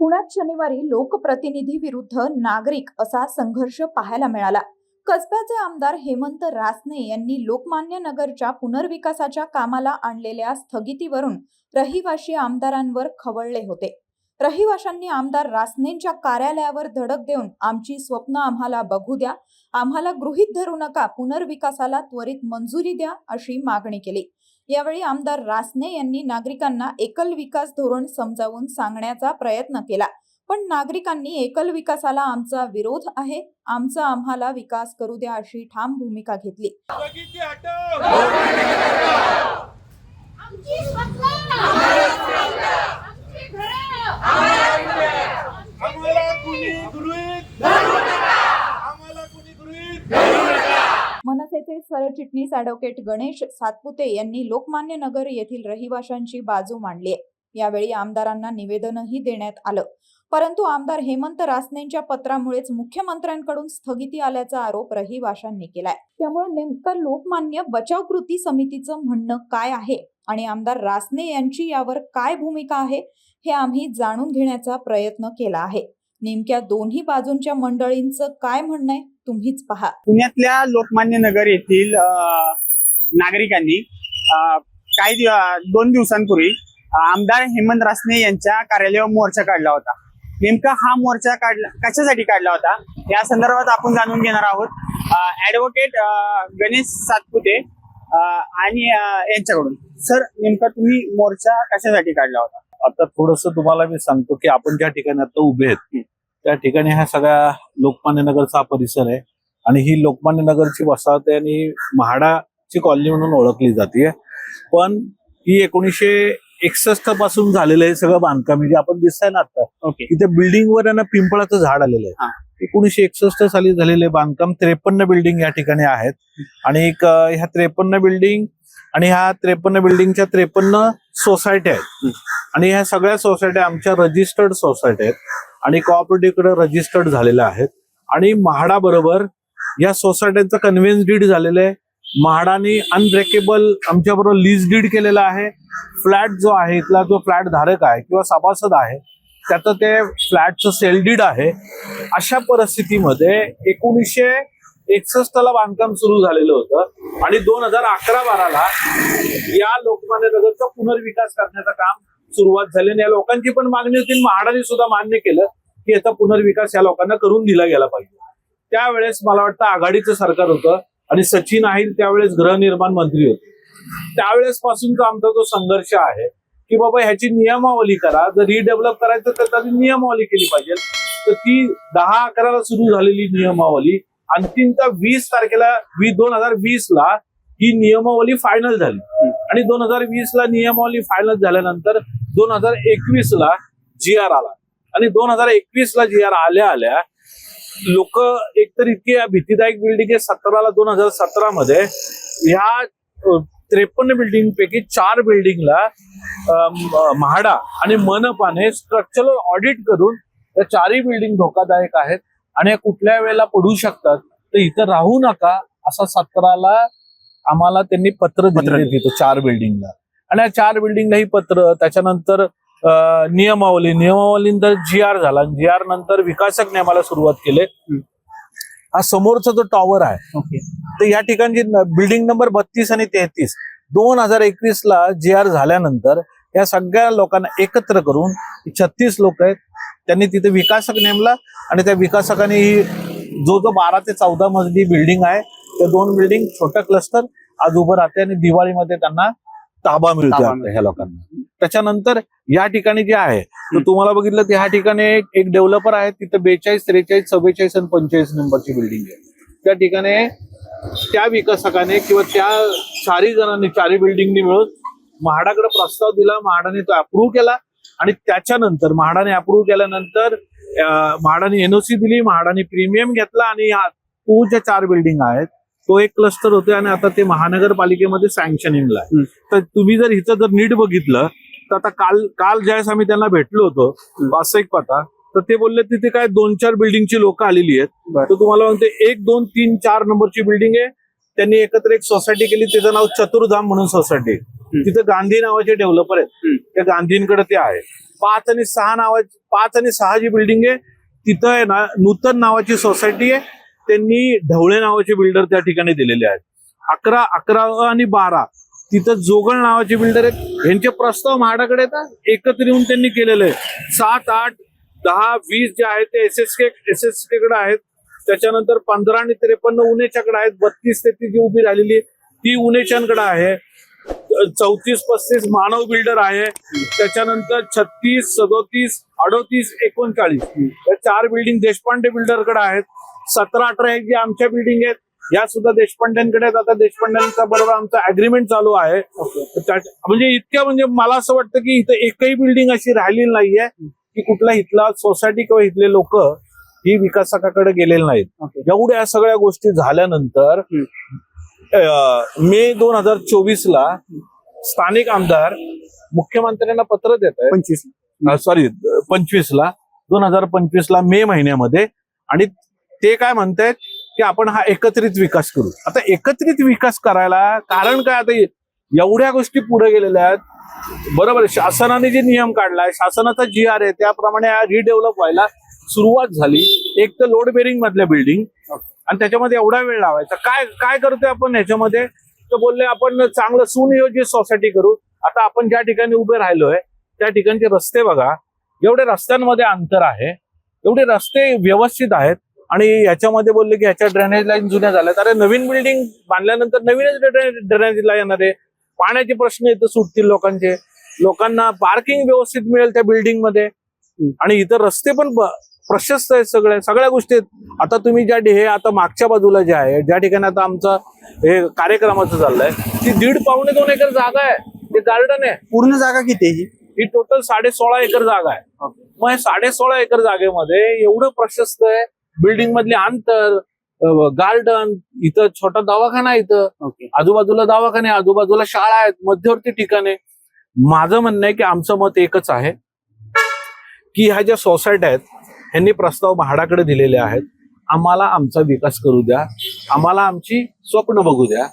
पुण्यात शनिवारी लोकप्रतिनिधी विरुद्ध नागरिक असा संघर्ष पाहायला मिळाला. कसब्याचे आमदार हेमंत रासने यांनी लोकमान्य नगरच्या पुनर्विकासाच्या कामाला आणलेल्या स्थगितीवरून रहिवाशी आमदारांवर खवळले होते. रहिवाशांनी आमदार रासनेंच्या कार्यालयावर धडक देऊन आमची स्वप्न आम्हाला बघू द्या आम्हाला गृहीत धरू नका पुनर्विकासाला त्वरित मंजुरी द्या अशी मागणी केली. यावेळी आमदार रासने यांनी नागरिकांना एकल विकास धोरण समजावून सांगण्याचा प्रयत्न केला. पण नागरिकांनी एकल विकासाला आमचा विरोध आहे. आमचा आम्हाला विकास करू द्या अशी ठाम भूमिका घेतली हटव आमची स्वप्न आमची घरं आम्हाला कुणी गृहीत आम्हाला कुणी गृहीत मनसेचे सरचिटणीस ॲडव्होकेट गणेश सातपुते यांनी लोकमान्य नगर येथील रहिवाशांची बाजू मांडली आहे. यावेळी आमदारांना निवेदनही देण्यात आलं. परंतु आमदार हेमंत रासनेंच्या पत्रामुळेच मुख्यमंत्र्यांकडून स्थगिती आल्याचा आरोप रहिवाशांनी केलाय. त्यामुळे नेमकं लोकमान्य बचाव कृती समितीचं म्हणणं काय आहे? आणि आमदार रासने यांची यावर काय भूमिका आहे? हे आम्ही जाणून घेण्याचा प्रयत्न केला आहे. नेमक्या दोन्ही बाजूंच्या मंडळींचं काय म्हणणं आहे तुम्हीच पहा. पुण्यातल्या लोकमान्य नगर येथील नागरिकांनी काही दिव- दोन दिवसांपूर्वी आमदार हेमंत रासने यांच्या कार्यालयावर मोर्चा काढला होता. नेमका हा मोर्चा काढला कशासाठी काढला होता? या संदर्भात आपण जाणून घेणार आहोत. ऍडव्होकेट गणेश सातपुते आणि यांच्याकडून. सर नेमका तुम्ही मोर्चा कशासाठी काढला होता? आता थोडस तुम्हाला मी सांगतो की आपण ज्या ठिकाणी आता उभे आहेत त्या ठिकाणी हा सगळा लोकमान्य नगरचा परिसर आहे. आणि ही लोकमान्य नगरची वसाहत आहे आणि म्हाडाची कॉलनी म्हणून ओळखली जाते. पण ही एकोणीसशे एकसष्टपासून झालेलं आहे सगळं बांधकाम. जे आपण दिसतंय ना आता ओके. की त्या बिल्डिंग वर आहे ना पिंपळाचं झाड आलेलं. आहे. एकोणीसशे एकसष्ट साली झालेले बांधकाम. त्रेपन्न बिल्डिंग या ठिकाणी आहेत. आणि ह्या त्रेपन्न बिल्डिंग आणि ह्या त्रेपन्न बिल्डिंगच्या त्रेपन्न सोसायट्या आहेत. आणि ह्या सगळ्या सोसायट्या आमच्या रजिस्टर्ड सोसायट्या आहेत. आणि कॉपरेटिव्हकडे रजिस्टर्ड झालेल्या आहेत. आणि म्हाडा बरोबर या सोसायट्यांचं कन्व्हेन्स डीड झालेलं आहे. म्हाडाने अनब्रेकेबल आमच्या बरोबर लीज डीड केलेला आहे. फ्लॅट जो आहे इथला जो फ्लॅट धारक आहे किंवा सभासद आहे त्याचं ते फ्लॅटचं सेल डीड आहे. अशा परिस्थितीमध्ये एकोणीसशे एकसष्टला बांधकाम सुरू झालेलं होतं. आणि दोन हजार अकरा बाराला या लोकमान्य नगरचा पुनर्विकास करण्याचं काम सुरुवात झाली आणि या लोकांची पण मागणी होती आणि म्हाडाने सुद्धा मान्य केलं की याचा पुनर्विकास या लोकांना करून दिला गेला पाहिजे. त्यावेळेस मला वाटतं आघाडीचं सरकार होतं आणि सचिन अहिर त्यावेळेस गृहनिर्माण मंत्री होते. त्यावेळेस पासूनचा आमचा जो संघर्ष आहे की बाबा ह्याची नियमावली करा जर रिडेव्हलप करायचं तर त्याची नियमावली केली पाहिजे. तर ती दहा अकराला सुरू झालेली नियमावली अंतिमतः वीस तारखेला दोन हजार वीस ला ही नियमावली फायनल झाली. आणि दोन हजार वीस ला नियमावली फायनल झाल्यानंतर दोन हजार एकवीस ला जी आर आला. आणि दोन हजार एकवीस ला जी आर आल्या आल्या लोक एकतर इतकी भीतीदायक बिल्डिंग आहे सतराला दोन हजार सतरा मध्ये ह्या त्रेपन्न बिल्डिंग पैकी चार बिल्डिंगला म्हाडा आणि मनपाने स्ट्रक्चरल ऑडिट करून या चारही बिल्डिंग धोकादायक आहेत. आणि कुठल्या वेळेला पडू शकतात तर इथं राहू नका असा सतराला आम्हाला त्यांनी पत्र पत्र दिले तिथं चार बिल्डिंगला आणि या चार बिल्डिंगला ही पत्र त्याच्यानंतर अं, नियमावली नियमावलीनंतर जी आर झाला. जी आर नंतर विकासक नियमाला सुरुवात केले. हा समोरचा जो टॉवर आहे ओके. तर या ठिकाणची बिल्डिंग नंबर बत्तीस आणि तेहतीस दोन हजार एकवीस ला जे आर झाल्यानंतर या सगळ्या लोकांना एकत्र करून छत्तीस लोक आहेत त्यांनी तिथे विकासक नेमला आणि त्या विकासकाने ही जो जो बारा ते चौदा मजली बिल्डिंग आहे ते दोन बिल्डिंग छोटं क्लस्टर आज उभं राहते आणि दिवाळीमध्ये त्यांना ताबा मिळतो. ह्या लोकांना. त्याच्यानंतर या ठिकाणी जे आहे तर तुम्हाला बघितलं तर ह्या ठिकाणी एक- एक डेव्हलपर आहे तिथं बेचाळीस त्रेचाळीस चव्वेचाळीस आणि पंचेचाळीस नंबरची बिल्डिंग आहे. त्या ठिकाणी त्या विकासकाने किंवा त्या चारही जणांनी चारही बिल्डिंगनी मिळून म्हाडाकडे प्रस्ताव दिला म्हाडाने तो अप्रूव्ह केला. आणि त्याच्यानंतर म्हाडाने अप्रूव्ह केल्यानंतर म्हाडाने एनओसी दिली म्हाडाने प्रीमियम घेतला आणि तो ज्या चार बिल्डिंग आहेत तो एक क्लस्टर होते आणि आता ते महानगरपालिकेमध्ये सँक्शनिंगला. तर तुम्ही जर इथं जर नीट बघितलं तर आता काल काल ज्यावेळेस आम्ही त्यांना भेटलो होतो व्यावसायिक पता तर ते बोलले तिथे काय दोन चार बिल्डिंगची लोक आलेली आहेत. तर तुम्हाला म्हणते एक दोन तीन चार नंबरची बिल्डिंग आहे. त्यांनी एकत्र एक सोसायटी केली त्याचं नाव चतुर्धाम म्हणून सोसायटी तिथं गांधी नावाचे डेव्हलपर आहेत. त्या गांधींकडे ते आहे. पाच आणि सहा नावाची पाच आणि सहा जी बिल्डिंग आहे तिथं आहे ना नूतन नावाची सोसायटी आहे. त्यांनी ढवळे नावाचे बिल्डर त्या ठिकाणी दिलेले आहेत. अकरा अकरा आणि बारा तिथं जोगळ नावाचे बिल्डर आहेत. यांचे प्रस्ताव म्हाडाकडे येतात एकत्र येऊन त्यांनी केलेले आहे सात आठ दहा वीस जे आहेत ते S S K S S K कडे आहेत. त्याच्यानंतर पंधरा आणि त्रेपन्न उनेच्याकडे आहेत. बत्तीस तेहतीस जी उभी राहिलेली ती उनेच्यांकडे आहे. चौतीस पस्तीस मानव बिल्डर आहे. त्याच्यानंतर छत्तीस सदोतीस अडोतीस एकोणचाळीस. या चार बिल्डिंग देशपांडे बिल्डरकडे आहेत. सतरा अठरा एक जे आमच्या बिल्डिंग आहेत या सुद्धा देशपांड्यांकडे आता देशपांड्यांचा बरोबर आमचा अग्रीमेंट चालू आहे. म्हणजे इतक्या म्हणजे मला असं वाटतं की इथं एकही बिल्डिंग अशी राहिलेली नाहीये की कुठला इथला सोसायटी किंवा इथले लोक ही विकासकाकडे गेलेले नाहीत. एवढ्या सगळ्या गोष्टी झाल्यानंतर मे दोन हजार चोवीस ला स्थानिक आमदार मुख्यमंत्र्यांना पत्र देत आहेत. पंचवीस. सॉरी पंचवीस ला दोन हजार पंचवीस ला मे महिन्यामध्ये. आणि ते काय म्हणतायत की आपण हा एकत्रित विकास करू. आता एकत्रित विकास करायला कारण काय? आता एवढ्या गोष्टी पुढे गेलेल्या आहेत. बरोबर आहे. शासनाने जे नियम काढलाय शासनाचा जी आर आहे त्याप्रमाणे रिडेव्हलप व्हायला सुरुवात झाली. एक तर लोड बेरिंग मधल्या बिल्डिंग आणि त्याच्यामध्ये एवढा वेळ लावायचा. काय काय करतोय आपण ह्याच्यामध्ये? तर बोलले आपण चांगलं सुनियोजित सोसायटी करू. आता आपण ज्या ठिकाणी उभे राहिलोय त्या ठिकाणचे रस्ते बघा. एवढे रस्त्यांमध्ये अंतर आहे. एवढे रस्ते व्यवस्थित आहेत. आणि याच्यामध्ये बोलले की ह्याच्या ड्रेनेज लाईन जुन्या झाल्यात. अरे नवीन बिल्डिंग बांधल्यानंतर नवीनच ड्रेनेज लाईन येणार आहे. पाण्याचे प्रश्न इथं सुटतील लोकांचे. लोकांना पार्किंग व्यवस्थित मिळेल त्या बिल्डिंगमध्ये. आणि इथं रस्ते पण प्रशस्त आहेत सगळे. सगळ्या गोष्टी आहेत. आता तुम्ही ज्या हे आता मागच्या बाजूला जे आहे ज्या ठिकाणी आता आमचं हे कार्यक्रमाचं चाललंय ती दीड पावणे दोन एकर जागा आहे. ते गार्डन आहे. पूर्ण जागा किती आहे ही? ही टोटल साडे सोळा एकर जागा आहे. मग हे साडे सोळा एकर जागेमध्ये एवढं प्रशस्त आहे. बिल्डिंग मधले अंतर गार्डन इथं छोटा दवाखाना आहे इथं. आजूबाजूला दवाखाने आजूबाजूला शाळा आहेत मध्यवर्ती ठिकाणे. माझं म्हणणं आहे की आमचं मत एकच आहे की ह्या ज्या सोसायट्या आहेत ह्यांनी प्रस्ताव म्हाडाकडे दिलेले आहेत. आम्हाला आमचा विकास करू द्या. आम्हाला आमची स्वप्न बघू द्या.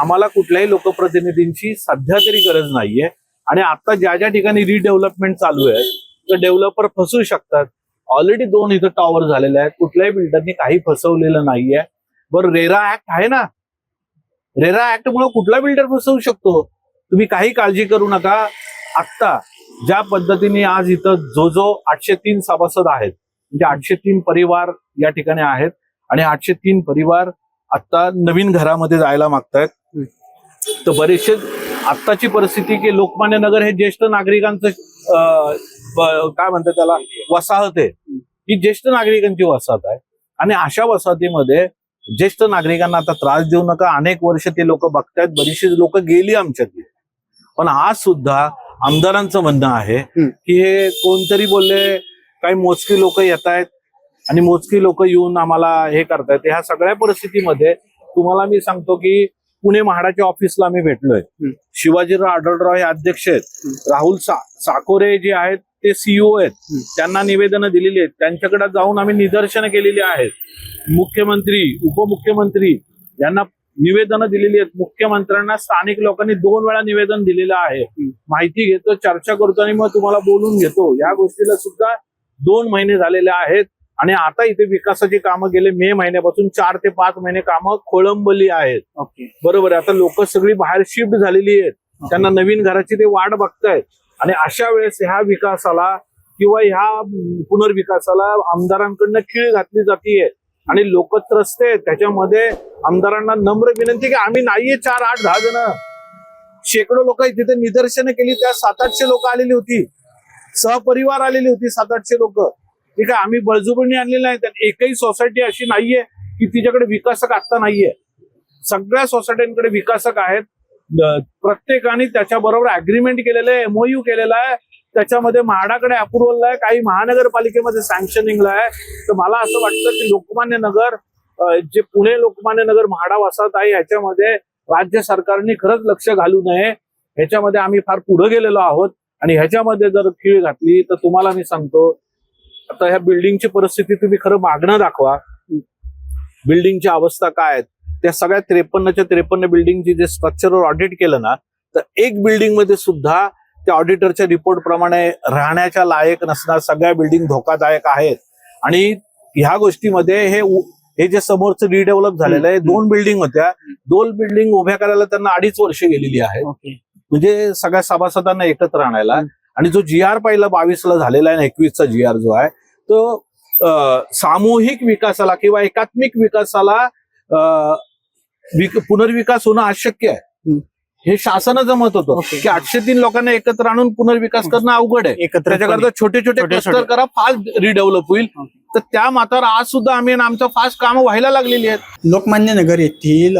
आम्हाला कुठल्याही लोकप्रतिनिधींची सध्या तरी गरज नाहीये. आणि आता ज्या ज्या ठिकाणी रिडेव्हलपमेंट चालू आहे तर डेव्हलपर फसू शकतात. ऑलरेडी दोन इथं टॉवर झालेले आहेत. कुठल्याही बिल्डरनी काही फसवलेलं नाहीये. बरं रेरा ऍक्ट आहे ना? रेरा ऍक्ट मुळे कुठला बिल्डर फसवू शकतो? तुम्ही काही काळजी करू नका. आत्ता ज्या पद्धतीने आज इथं जो जो आठशे तीन सभासद आहेत म्हणजे आठशे तीन परिवार या ठिकाणी आहेत आणि आठशे तीन परिवार आता नवीन घरामध्ये जायला मागतायत. तर बरेचसे आत्ताची परिस्थिती की लोकमान्य नगर हे ज्येष्ठ नागरिकांचं काय म्हणतात त्याला वसाहत आहे. ही ज्येष्ठ नागरिकांची वसाहत आहे. आणि अशा वसाहतीमध्ये ज्येष्ठ नागरिकांना आता त्रास देऊ नका. अनेक वर्ष ते लोक बघतायत. बरीचशी लोक गेली आमच्यातली. पण आज सुद्धा आमदारांचं म्हणणं आहे. की हे कोणतरी बोलले काही मोजकी लोक येत आहेत आणि मोजकी लोक येऊन आम्हाला हे करतायत. ह्या सगळ्या परिस्थितीमध्ये तुम्हाला मी सांगतो की पुणे म्हाडाच्या ऑफिसला आम्ही भेटलोय. शिवाजीराव आढळराव हे अध्यक्ष आहेत. राहुल सा- साकोरे जे आहेत ते सीईओ आहेत. त्यांना निवेदनं दिलेली आहेत. त्यांच्याकडे जाऊन आम्ही निदर्शनं केलेली आहेत. मुख्यमंत्री उपमुख्यमंत्री यांना निवेदनं दिलेली आहेत. मुख्यमंत्र्यांना स्थानिक लोकांनी दोन वेळा निवेदन दिलेलं आहे. माहिती घेतो चर्चा करतो आणि मग तुम्हाला बोलून घेतो. या गोष्टीला सुद्धा दोन महिने झालेले आहेत आणि आता इथे विकासाची कामं गेले मे महिन्यापासून चार ते पाच महिने कामं खोळंबली आहेत. बरोबर आहे. आता लोक सगळी बाहेर शिफ्ट झालेली आहेत. त्यांना नवीन घराची ते वाट बघतायत. आणि अशा वेळेस ह्या विकासाला किंवा ह्या पुनर्विकासाला आमदारांकडनं खीळ घातली जातीये. आणि लोक त्रस्त आहेत. त्याच्यामध्ये आमदारांना नम्र विनंती की आम्ही नाहीये चार आठ दहा जण. शेकडो लोक तिथे निदर्शनं केली. त्या सात आठशे लोक आलेली होती. सहपरिवार आलेली होती सात आठशे लोक. ठीक आहे आम्ही बळजुबणी आणलेली नाही. त्यांनी एकही सोसायटी अशी नाहीये की तिच्याकडे विकासक आत्ता नाहीये. सगळ्या सोसायट्यांकडे विकासक आहेत. प्रत्येकाने त्याच्याबरोबर अग्रीमेंट केलेलं आहे एमओयू केलेला आहे. त्याच्यामध्ये म्हाडाकडे अप्रुव्हल आहे काही महानगरपालिकेमध्ये सँक्शनिंगला आहे. तर मला असं वाटतं की लोकमान्य नगर जे पुणे लोकमान्य नगर म्हाडा वसाहत आहे ह्याच्यामध्ये राज्य सरकारने खरंच लक्ष घालू नये. ह्याच्यामध्ये आम्ही फार पुढे गेलेलो आहोत. आणि ह्याच्यामध्ये जर खीळ घातली तर तुम्हाला मी सांगतो आता ह्या बिल्डिंगची परिस्थिती तुम्ही खरं मागणं दाखवा. बिल्डिंगची अवस्था काय आहे? त्या सगळ्या त्रेपन्नच्या त्रेपन्न बिल्डिंगची जे स्ट्रक्चरवर ऑडिट केलं ना तर एक बिल्डिंगमध्ये सुद्धा त्या ऑडिटरच्या रिपोर्ट प्रमाणे राहण्याच्या लायक नसणार सगळ्या बिल्डिंग धोकादायक आहेत. आणि ह्या गोष्टीमध्ये हे हे जे समोरचं रिडेव्हलप झालेलं आहे दोन बिल्डिंग होत्या. दोन बिल्डिंग उभ्या करायला त्यांना अडीच वर्ष गेलेली आहेत. ओके. म्हणजे सगळ्या सभासदांना एकत्र आणायला. आणि जो जी आर पहिला बावीसला झालेला आहे एकवीसचा जी आर जो आहे तो सामूहिक विकासाला किंवा एकात्मिक विकासाला पुनर्विकास होणं अशक्य आहे. हे शासनाचं मत होतं. की आठशे तीन लोकांना एकत्र आणून पुनर्विकास करणं अवघड आहे. एकत्र त्याच्याकरता छोटे छोटे क्लस्टर. करा फास्ट रिडेव्हलप होईल. तर त्या मात्र आज सुद्धा आम्ही आमचं फास्ट कामं व्हायला लागलेली आहेत. लोकमान्य नगर येथील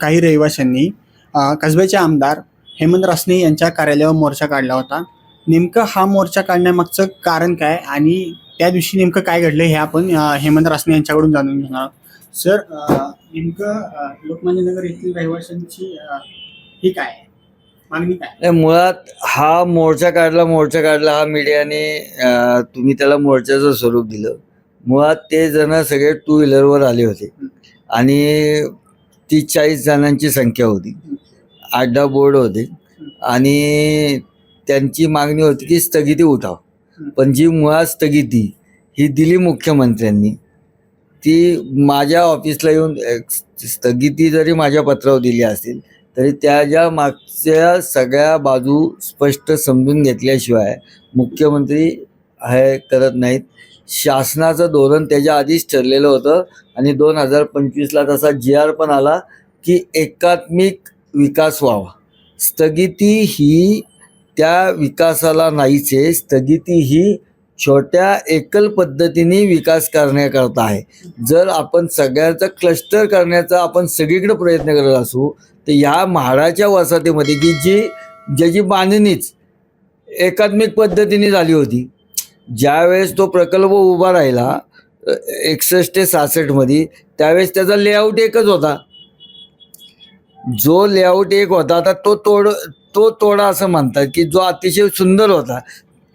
काही रहिवाशांनी कसब्याचे आमदार हेमंत रासने यांच्या कार्यालयावर मोर्चा काढला होता. नेमकं हा मोर्चा काढण्यामागचं कारण काय आणि त्या दिवशी नेमकं काय घडलं हे आपण हेमंत रासने यांच्याकडून जाणून घेणार आहोत. सर नेमकं लोकमान्य नगर येथील रहिवाशांची ही काय मागणी काय मुळात हा मोर्चा काढला मोर्चा काढला हा मीडियाने तुम्ही त्याला मोर्चाचं स्वरूप दिलं. मुळात ते जण सगळे टू व्हीलरवर आले होते. आणि तीस चाळीस जणांची संख्या होती. आठ दहा बोर्ड होते. आणि त्यांची मागणी होती की स्थगिती उठाव. पण जी मुळात स्थगिती ही दिली मुख्यमंत्र्यांनी ती माझ्या ऑफिसला येऊन स्थगिती जरी माझ्या पत्रावर दिली असेल तरी त्या ज्या मागच्या सगळ्या बाजू स्पष्ट समजून घेतल्याशिवाय मुख्यमंत्री हे करत नाहीत. शासनाचं धोरण त्याच्या आधीच ठरलेलं होतं आणि दोन हजार पंचवीसला तसा जी आर पण आला की एकात्मिक विकास व्हावा. स्थगिती ही त्या विकासाला नाहीच. आहे स्थगिती ही छोट्या एकल पद्धतीने विकास करण्याकरता आहे. जर आपण सगळ्याचा क्लस्टर करण्याचा आपण सगळीकडे प्रयत्न करत असू तर या म्हाडाच्या वसाहतीमध्ये की जी ज्याची बांधणीच एकात्मिक पद्धतीने झाली होती ज्यावेळेस तो प्रकल्प उभा राहिला एकसष्ट ते सहासष्टमध्ये त्यावेळेस त्याचा लेआउट एकच होता. जो लेआउट एक होता आता तो तोड तो तोडा असं म्हणतात की जो अतिशय सुंदर होता.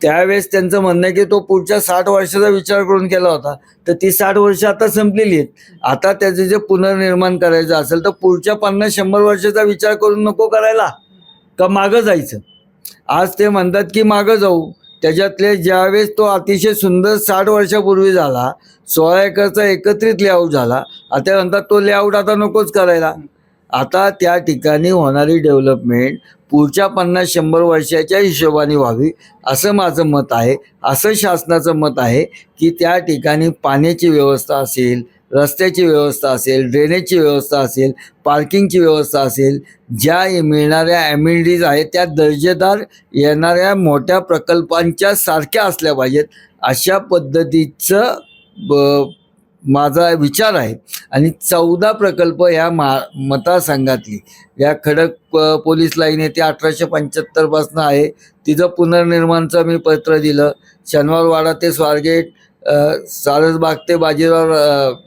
त्यावेळेस त्यांचं म्हणणं आहे की तो पुढच्या साठ वर्षाचा विचार करून केला होता. तर ती साठ वर्ष आता संपलेली आहेत. आता त्याचे जे पुनर्निर्माण करायचं असेल तर पुढच्या पन्नास शंभर वर्षाचा विचार करून नको करायला. का मागं जायचं? आज ते म्हणतात की मागं जाऊ. त्याच्यातले ज्यावेळेस तो अतिशय सुंदर साठ वर्षापूर्वी झाला सोळा एकरचा एकत्रित लेआउट झाला आता म्हणतात तो लेआउट आता नकोच करायला. आता त्या ठिकाणी होणारी डेव्हलपमेंट पुढच्या पन्नास शंभर वर्षाच्या हिशोबाने व्हावी असं माझं मत आहे. असं शासनाचं मत आहे की त्या ठिकाणी पाण्याची व्यवस्था असेल रस्त्याची व्यवस्था असेल ड्रेनेजची व्यवस्था असेल पार्किंगची व्यवस्था असेल ज्या मिळणाऱ्या ॲम्युनिटीज आहेत त्या दर्जेदार येणाऱ्या मोठ्या प्रकल्पांच्या सारख्या असल्या पाहिजेत. अशा पद्धतीचं ब माझा विचार आहे. आणि चौदा प्रकल्प ह्या मा मतदारसंघातली. या खडक प- पोलीस लाईन आहे ते अठराशे पंच्याहत्तरपासून आहे. तिचं पुनर्निर्माणचं मी पत्र दिलं. शनिवारवाडा ते स्वारगेट सारसबाग ते बाजीराव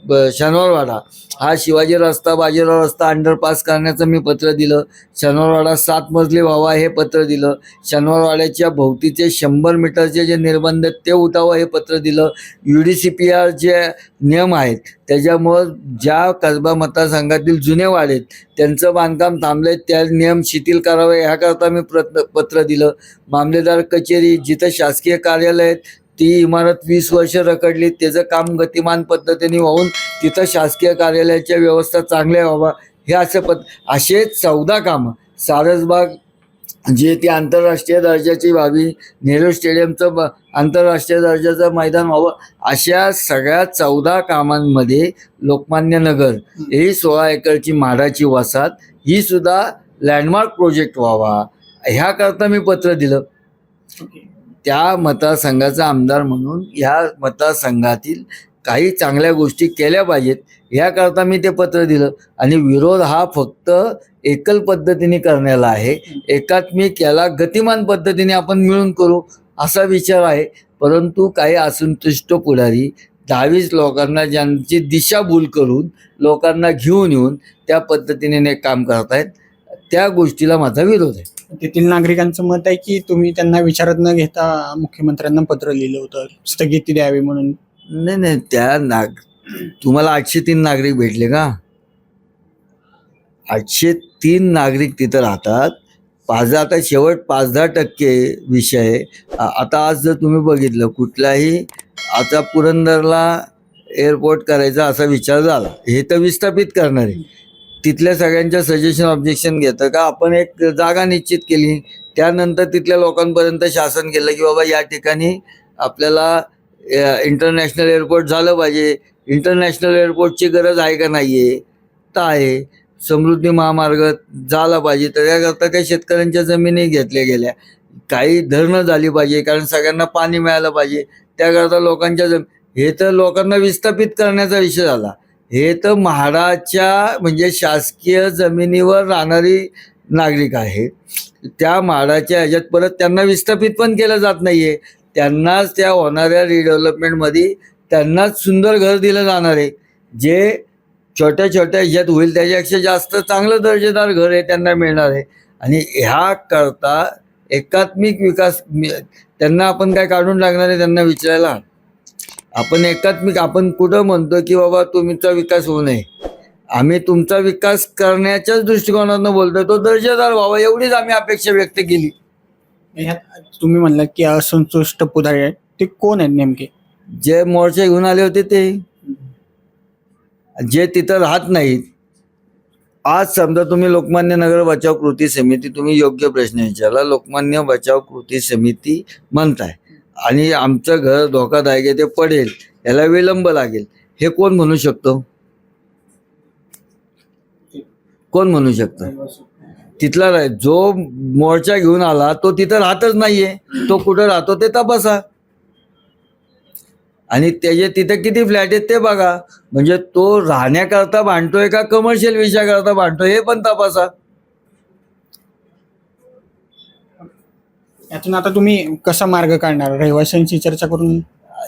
ब- शनिवारवाडा. हा शिवाजी रस्ता बाजीराव रस्ता अंडरपास करण्याचं मी पत्र दिलं. शनिवारवाडा सात मजली व्हावा हे पत्र दिलं. शनिवारवाड्याच्या भोवतीचे शंभर मीटरचे जे निर्बंध आहेत ते उठावं हे पत्र दिलं. U D C P R J नियम आहेत त्याच्यामुळं ज्या कसबा मतदारसंघातील जुने वाडे आहेत त्यांचं बांधकाम थांबले त्या नियम शिथिल करावे ह्याकरता मी प्रत पत्र दिलं. मामलेदार कचेरी जिथं शासकीय कार्यालय आहेत ती इमारत वीस वर्ष रखडली. त्याचं काम गतिमान पद्धतीने होऊन तिथं शासकीय कार्यालयाच्या व्यवस्था चांगल्या व्हावा. हे असं पद असे चौदा कामं. सारसबाग जे ती आंतरराष्ट्रीय दर्जाची व्हावी. नेहरू स्टेडियमचं ब आंतरराष्ट्रीय दर्जाचं मैदान व्हावं. अशा सगळ्या चौदा कामांमध्ये लोकमान्य नगर ही सोळा एकरची म्हाडाची वसाहत. ही सुद्धा लँडमार्क प्रोजेक्ट व्हावा. ह्याकरता मी पत्र दिलं. त्या मतदारसंघाचा आमदार म्हणून ह्या मतदारसंघातील काही चांगल्या गोष्टी केल्या पाहिजेत. ह्याकरता मी ते पत्र दिलं. आणि विरोध हा फक्त एकल पद्धतीने करण्याला आहे. एकात्मिक याला गतिमान पद्धतीने आपण मिळून करू असा विचार आहे. परंतु काही असंतुष्ट पुढारी दहावीस लोकांना ज्यांची दिशाभूल करून लोकांना घेऊन येऊन त्या पद्धतीने काम काम करतायत. त्या गोष्टीला माझा विरोध आहे. तेथील नागरिकांचं मत आहे की तुम्ही त्यांना विचारत न घेता मुख्यमंत्र्यांना पत्र लिहिलं होतं स्थगिती द्यावी म्हणून. नाही नाही त्या नाग तुम्हाला आठशे तीन नागरिक भेटले का? आठशे तीन नागरिक तिथं राहतात. पाच आता शेवट पाच दहा टक्के विषय आ- आता आज जर तुम्ही बघितलं कुठलाही आता पुरंदरला एअरपोर्ट करायचा असा विचार झाला हे तर विस्थापित करणार. आहे तिथल्या सगळ्यांच्या सजेशन ऑब्जेक्शन घेतं. का आपण एक जागा निश्चित केली त्यानंतर तिथल्या लोकांपर्यंत शासन केलं की बाबा या ठिकाणी आपल्याला इंटरनॅशनल एअरपोर्ट झालं पाहिजे. इंटरनॅशनल एअरपोर्टची गरज आहे का नाही आहे तर आहे. समृद्धी महामार्ग झाला पाहिजे. तर त्याकरता काही शेतकऱ्यांच्या जमिनी घेतल्या गेल्या. काही धरणं झाली पाहिजे कारण सगळ्यांना पाणी मिळालं पाहिजे. त्याकरता लोकांच्या जम हे तर लोकांना विस्थापित करण्याचा विषय झाला. हे तर म्हाडाच्या म्हणजे शासकीय जमिनीवर राहणारी नागरिक आहे. त्या म्हाडाच्या ह्याच्यात परत त्यांना विस्थापित पण केलं जात नाही आहे त्यांनाच त्या होणाऱ्या रिडेव्हलपमेंटमध्ये त्यांनाच सुंदर घर दिलं जाणार आहे. जे छोट्या छोट्या ह्याच्यात होईल त्याच्यापेक्षा जास्त चांगलं दर्जेदार घर आहे त्यांना मिळणार आहे. आणि ह्या करता एकात्मिक विकास त्यांना आपण काय काढून टाकणार आहे त्यांना विचारायला आपण एकात्मिक आपण कुठं म्हणतो की बाबा तुमचा विकास होऊ नये. आम्ही तुमचा विकास करण्याच्याच दृष्टिकोनातून बोलतोय. तो दर्जेदार व्हावा एवढीच आम्ही अपेक्षा व्यक्त केली. ह्यात तुम्ही म्हणलात की असंतुष्ट पुढारी आहेत. ते कोण आहेत नेमके? जे मोर्चे घेऊन आले होते ते. जे तिथं राहत नाहीत. आज समजा तुम्ही लोकमान्य नगर बचाव कृती समिती तुम्ही योग्य प्रश्न विचारला. लोकमान्य बचाव कृती समिती म्हणताय. आणि आमचं घर धोकादायक आहे ते पडेल. याला विलंब लागेल. हे कोण म्हणू शकतो? कोण म्हणू शकतो? तिथला राह जो मोर्चा घेऊन आला तो तिथं राहतच नाहीये. तो कुठं राहतो ते तपासा. आणि त्याचे तिथं किती फ्लॅट आहेत ते बघा. म्हणजे तो राहण्याकरता बांधतोय का कमर्शियल विषयाकरता बांधतोय हे पण तपासा. यातून आता तुम्ही कसा मार्ग काढणार? रहिवाशांची चर्चा करून?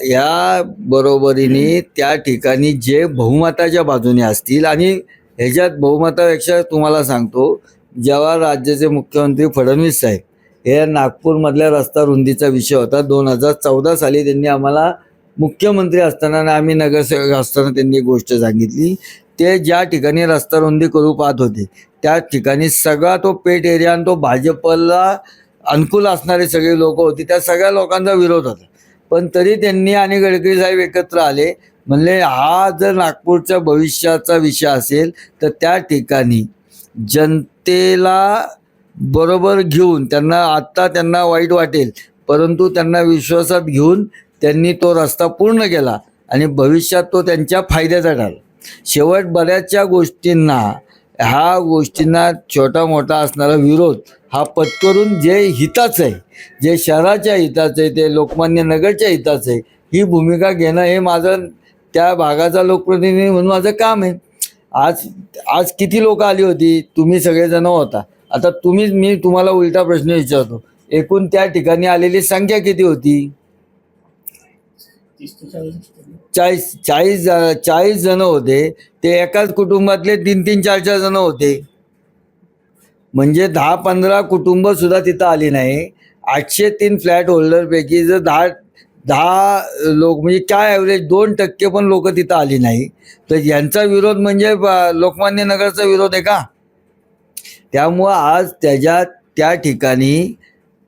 या बरोबरीने त्या ठिकाणी जे बहुमताच्या बाजूने असतील आणि ह्याच्यात बहुमतापेक्षा तुम्हाला सांगतो जेव्हा राज्याचे मुख्यमंत्री फडणवीस साहेब हे नागपूरमधल्या रस्ता रुंदीचा विषय होता दोन हजार चौदा साली त्यांनी आम्हाला मुख्यमंत्री असताना आणि आम्ही नगरसेवक असताना त्यांनी गोष्ट सांगितली. ते ज्या ठिकाणी रस्ता रुंदी करू पाहत होते त्या ठिकाणी सगळा तो पेट एरिया आणि तो भाजपला अनुकूल असणारे सगळे लोक होते. त्या सगळ्या लोकांचा विरोध होता. पण तरी त्यांनी आणि गडकरी साहेब एकत्र आले. म्हणले हा जर नागपूरच्या भविष्याचा विषय असेल तर त्या ठिकाणी जनतेला बरोबर घेऊन त्यांना आत्ता त्यांना वाईट वाटेल परंतु त्यांना विश्वासात घेऊन त्यांनी तो रस्ता पूर्ण केला आणि भविष्यात तो त्यांच्या फायद्याचा ठरला. शेवट बऱ्याचशा गोष्टींना ह्या गोष्टींना छोटा मोठा असणारा विरोध हा पत्करून जे हिताचं आहे जे शहराच्या हिताचं आहे ते लोकमान्य नगरच्या हिताचं आहे ही भूमिका घेणं हे माझं त्या भागाचा लोकप्रतिनिधी म्हणून माझं काम आहे. आज आज किती लोक आली होती? तुम्ही सगळेजण होता. आता तुम्हीच मी तुम्हाला उलटा प्रश्न विचारतो. एकूण त्या ठिकाणी आलेली संख्या किती होती? चाळीस चाळीस चाळीस जण होते. ते एकाच कुटुंबातले तीन तीन चार चार जण होते. म्हणजे दहा पंधरा कुटुंब सुद्धा तिथं आली नाही. आठशे तीन फ्लॅट होल्डरपैकी जर दहा दहा लोक म्हणजे काय ॲव्हरेज दोन टक्के पण लोक तिथं आली नाही. तर यांचा विरोध म्हणजे लोकमान्य नगरचा विरोध आहे का? त्यामुळं आज त्याच्या त्या ठिकाणी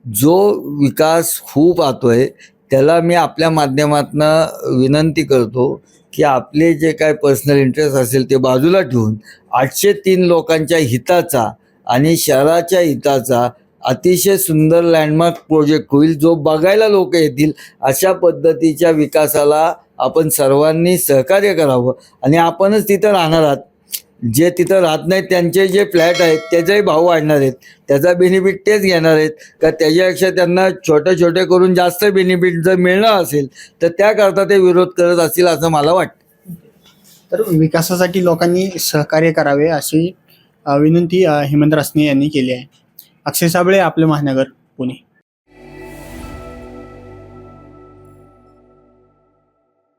जो विकास होऊ पाहतोय त्याला मी आपल्या माध्यमातनं विनंती करतो की आपले जे काय पर्सनल इंटरेस्ट असेल ते बाजूला ठेवून आठशे तीन लोकांच्या हिताचा आणि शहराच्या हिताचा अतिशय सुंदर लँडमार्क प्रोजेक्ट होईल जो बघायला लोक येतील अशा पद्धतीच्या विकासाला आपण सर्वांनी सहकार्य करावं. आणि आपणच तिथं राहणार आहात. जे तिथं राहत नाहीत त्यांचे जे फ्लॅट आहेत त्याचाही भाव वाढणार आहेत. त्याचा बेनिफिट तेच घेणार आहेत. का त्याच्यापेक्षा त्यांना छोटे छोटे करून जास्त बेनिफिट जर मिळणार असेल तर त्याकरता ते विरोध करत असतील असं मला वाटतं. तर विकासासाठी लोकांनी सहकार्य करावे अशी अ, विनंती अ, हेमंत रासने यांनी केली आहे. अक्षय साबळे आपले महानगर पुणे.